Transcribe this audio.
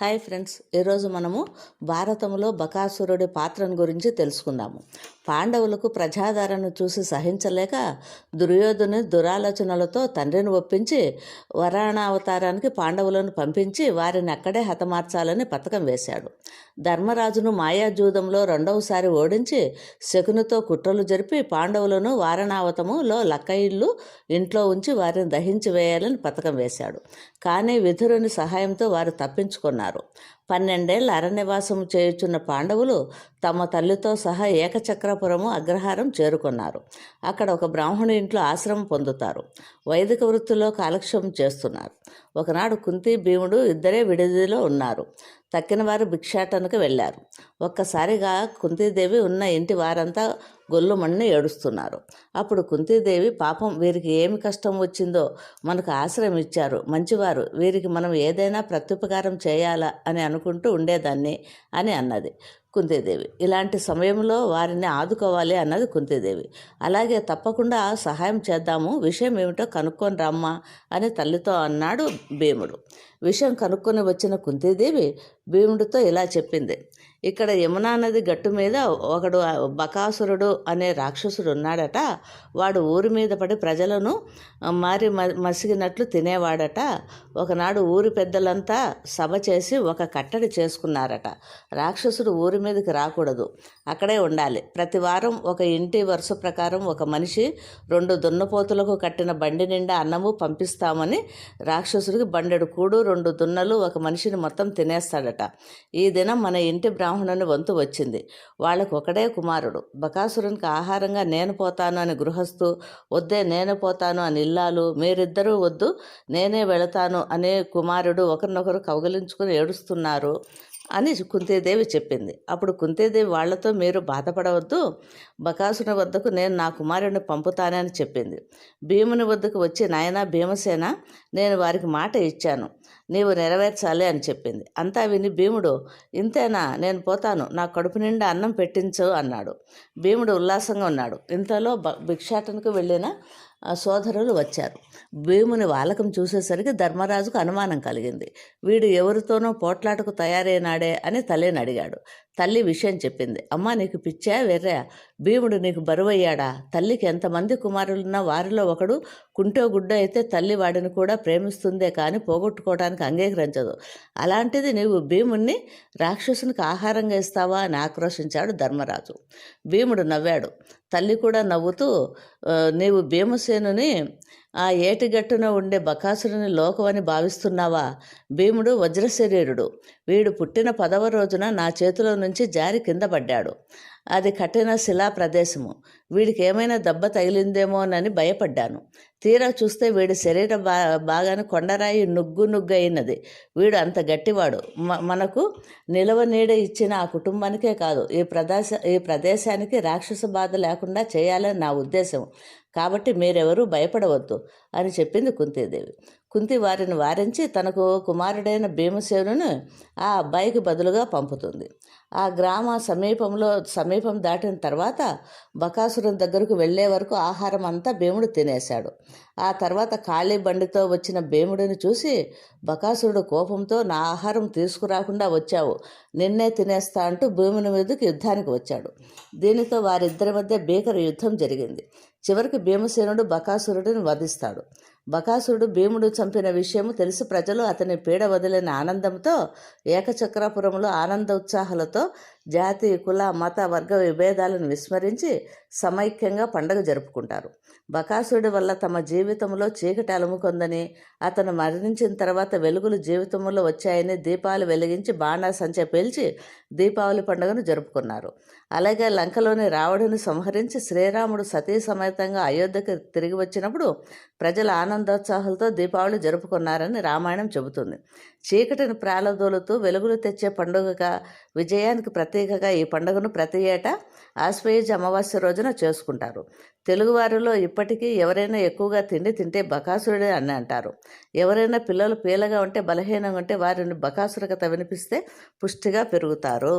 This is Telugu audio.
హాయ్ ఫ్రెండ్స్ ఈరోజు మనము భారతంలో బకాసురుడి పాత్రను గురించి తెలుసుకుందాము. పాండవులకు ప్రజాదరణను చూసి సహించలేక దుర్యోధను దురాలోచనలతో తండ్రిని ఒప్పించి వరాణావతారానికి పాండవులను పంపించి వారిని అక్కడే హతమార్చాలని పథకం వేశాడు. ధర్మరాజును మాయాజూదంలో రెండవసారి ఓడించి శకునితో కుట్రలు జరిపి పాండవులను వారణావతములో లక్కయిళ్ళు ఇంట్లో ఉంచి వారిని దహించి వేయాలని పథకం వేశాడు. కానీ విధురుని సహాయంతో వారు తప్పించుకున్నారు. పన్నెండేళ్ళ అరణ్యవాసము చేయుచున్న పాండవులు తమ తల్లితో సహా ఏకచక్రపురము అగ్రహారం చేరుకున్నారు. అక్కడ ఒక బ్రాహ్మణు ఇంట్లో ఆశ్రమం పొందుతారు. వైదిక వృత్తిలో కాలక్షేపం చేస్తున్నారు. ఒకనాడు కుంతి భీముడు ఇద్దరే విడిదిలో ఉన్నారు. తక్కినవారు భిక్షాటనకు వెళ్ళారు. ఒక్కసారిగా కుంతీదేవి ఉన్న ఇంటి వారంతా గొల్లుమణ్ణి ఏడుస్తున్నారు. అప్పుడు కుంతీదేవి పాపం వీరికి ఏమి కష్టం వచ్చిందో మనకు ఆశ్రయం ఇచ్చారు. మంచివారు వీరికి మనం ఏదైనా ప్రత్యుపకారం చేయాలా అని అనుకుంటూ ఉండేదాన్ని అని అన్నది. కుంతీదేవి ఇలాంటి సమయంలో వారిని ఆదుకోవాలి అన్నది కుంతీదేవి అలాగే తప్పకుండా సహాయం చేద్దాము. విషయం ఏమిటో కనుక్కొని రమ్మా అని తల్లితో అన్నాడు భీముడు. విషయం కనుక్కొని వచ్చిన కుంతీదేవి భీముడితో ఇలా చెప్పింది. ఇక్కడ యమునా నది గట్టు మీద ఒకడు బకాసురుడు అనే రాక్షసుడు ఉన్నాడట. వాడు ఊరి మీద పడి ప్రజలను మారి మసిగినట్లు తినేవాడట. ఒకనాడు ఊరి పెద్దలంతా సభ చేసి ఒక కట్టడి చేసుకున్నారట. రాక్షసుడు ఊరి మీదకి రాకూడదు అక్కడే ఉండాలి. ప్రతి వారం ఒక ఇంటి వరుస ప్రకారం ఒక మనిషి రెండు దున్నపోతులకు కట్టిన బండి నిండా అన్నము పంపిస్తామని రాక్షసుడికి బండెడు కూడు రెండు దున్నలు ఒక మనిషిని మొత్తం తినేస్తాడట. ఈ దినం మన ఇంటి బ్రాహ్మణుని వంతు వచ్చింది. వాళ్ళకు ఒకడే కుమారుడు. బకాసురునికి ఆహారంగా నేను పోతాను అని గృహస్థు వద్దే నేను పోతాను అని ఇల్లాలు మీరిద్దరూ వద్దు నేనే వెళతాను అనే కుమారుడు ఒకరినొకరు కౌగలించుకుని ఏడుస్తున్నారు. అని కుంతీదేవి చెప్పింది. అప్పుడు కుంతీదేవి వాళ్ళతో మీరు బాధపడవద్దు. బకాసుని వద్దకు నేను నా కుమారుడిని పంపుతానని చెప్పింది. భీముని వద్దకు వచ్చి నాయన భీమసేన నేను వారికి మాట ఇచ్చాను. నీవు నెరవేర్చాలి అని చెప్పింది. అంతా విని భీముడు ఇంతేనా? నేను పోతాను. నా కడుపు నిండా అన్నం పెట్టించు అన్నాడు. భీముడు ఉల్లాసంగా ఉన్నాడు. ఇంతలో భిక్షాటనకు వెళ్ళిన సోదరులు వచ్చారు. భీముని వాలకం చూసేసరికి ధర్మరాజుకు అనుమానం కలిగింది. వీడు ఎవరితోనో పోట్లాటకు తయారైనాడే అని తల్లిని అడిగాడు. తల్లి విషయం చెప్పింది. అమ్మ నీకు పిచ్చా వెర్రా? భీముడు నీకు బరువయ్యాడా? తల్లికి ఎంతమంది కుమారులున్నా వారిలో ఒకడు కుంటో గుడ్డ అయితే తల్లి వాడిని కూడా ప్రేమిస్తుందే కానీ పోగొట్టుకోవడానికి అంగీకరించదు. అలాంటిది నీవు భీముణ్ణి రాక్షసునికి ఆహారంగా ఇస్తావా అని ఆక్రోశించాడు ధర్మరాజు. భీముడు నవ్వాడు. తల్లి కూడా నవ్వుతూ నీవు భీమసేనుని ఆ ఏటిగట్టున ఉండే బకాసురుని లోకమని భావిస్తున్నావా? భీముడు వజ్రశరీరుడు. వీడు పుట్టిన పదవ రోజున నా చేతిలో నుంచి జారి కింద పడ్డాడు. అది కఠిన శిలా ప్రదేశము వీడికి ఏమైనా దెబ్బ తగిలిందేమోనని భయపడ్డాను. తీరా చూస్తే వీడి శరీర బా బాగానే కొండరాయి నుగ్గు నుగ్గు అయినది వీడు అంత గట్టివాడు. మనకు నిలవ నీడ ఇచ్చిన ఆ కుటుంబానికే కాదు. ఈ ప్రదేశ ఈ ప్రదేశానికి రాక్షస బాధ లేకుండా చేయాలని నా ఉద్దేశం కాబట్టి మీరెవరూ భయపడవద్దు అని చెప్పింది కుంతీదేవి. కుంతి వారిని వారించి తనకు కుమారుడైన భీమసేనును ఆ అబ్బాయికి బదులుగా పంపుతుంది. ఆ గ్రామ సమీపంలో సమీపం దాటిన తర్వాత బకాసురం దగ్గరకు వెళ్ళే వరకు ఆహారం అంతా భీముడు తినేశాడు. ఆ తర్వాత ఖాళీ బండితో వచ్చిన భీముడిని చూసి బకాసురుడు కోపంతో నా ఆహారం తీసుకురాకుండా వచ్చావు. నిన్నే తినేస్తా అంటూ భీముని మీదకి యుద్ధానికి వచ్చాడు. దీనితో వారిద్దరి మధ్య భీకర యుద్ధం జరిగింది. చివరికి భీమసేనుడు బకాసురుడిని వధిస్తాడు. బకాసురుడు భీముడు చంపిన విషయము తెలిసి. ప్రజలు అతని పీడ వదిలిన ఆనందంతో ఏకచక్రాపురంలో ఆనంద ఉత్సాహాలతో జాతి కుల మత వర్గ విభేదాలను విస్మరించి సమైక్యంగా పండగ జరుపుకుంటారు. బకాసుడి వల్ల తమ జీవితంలో చీకటి అలుముకుందని అతను మరణించిన తర్వాత వెలుగులు జీవితంలో వచ్చాయని దీపాలు వెలిగించి బాణాసంచె పేల్చి దీపావళి పండుగను జరుపుకున్నారు. అలాగే లంకలోని రావణుని సంహరించి శ్రీరాముడు సతీ సమేతంగా అయోధ్యకు తిరిగి వచ్చినప్పుడు ప్రజల ఆనందోత్సాహాలతో దీపావళి జరుపుకున్నారని రామాయణం చెబుతుంది. చీకటిని ప్రాలదోలుతూ వెలుగులు తెచ్చే పండుగగా విజయానికి ప్రత్యేకగా ఈ పండుగను ప్రతి ఏటా ఆశ్వయుజ అమావాస్య రోజున చేసుకుంటారు. తెలుగువారిలో ఇప్పటికీ ఎవరైనా ఎక్కువగా తిండి తింటే బకాసురుడే అని అంటారు. ఎవరైనా పిల్లలు పీలగా ఉంటే బలహీనంగా ఉంటే వారిని బకాసురకత వినిపిస్తే పుష్టిగా పెరుగుతారు.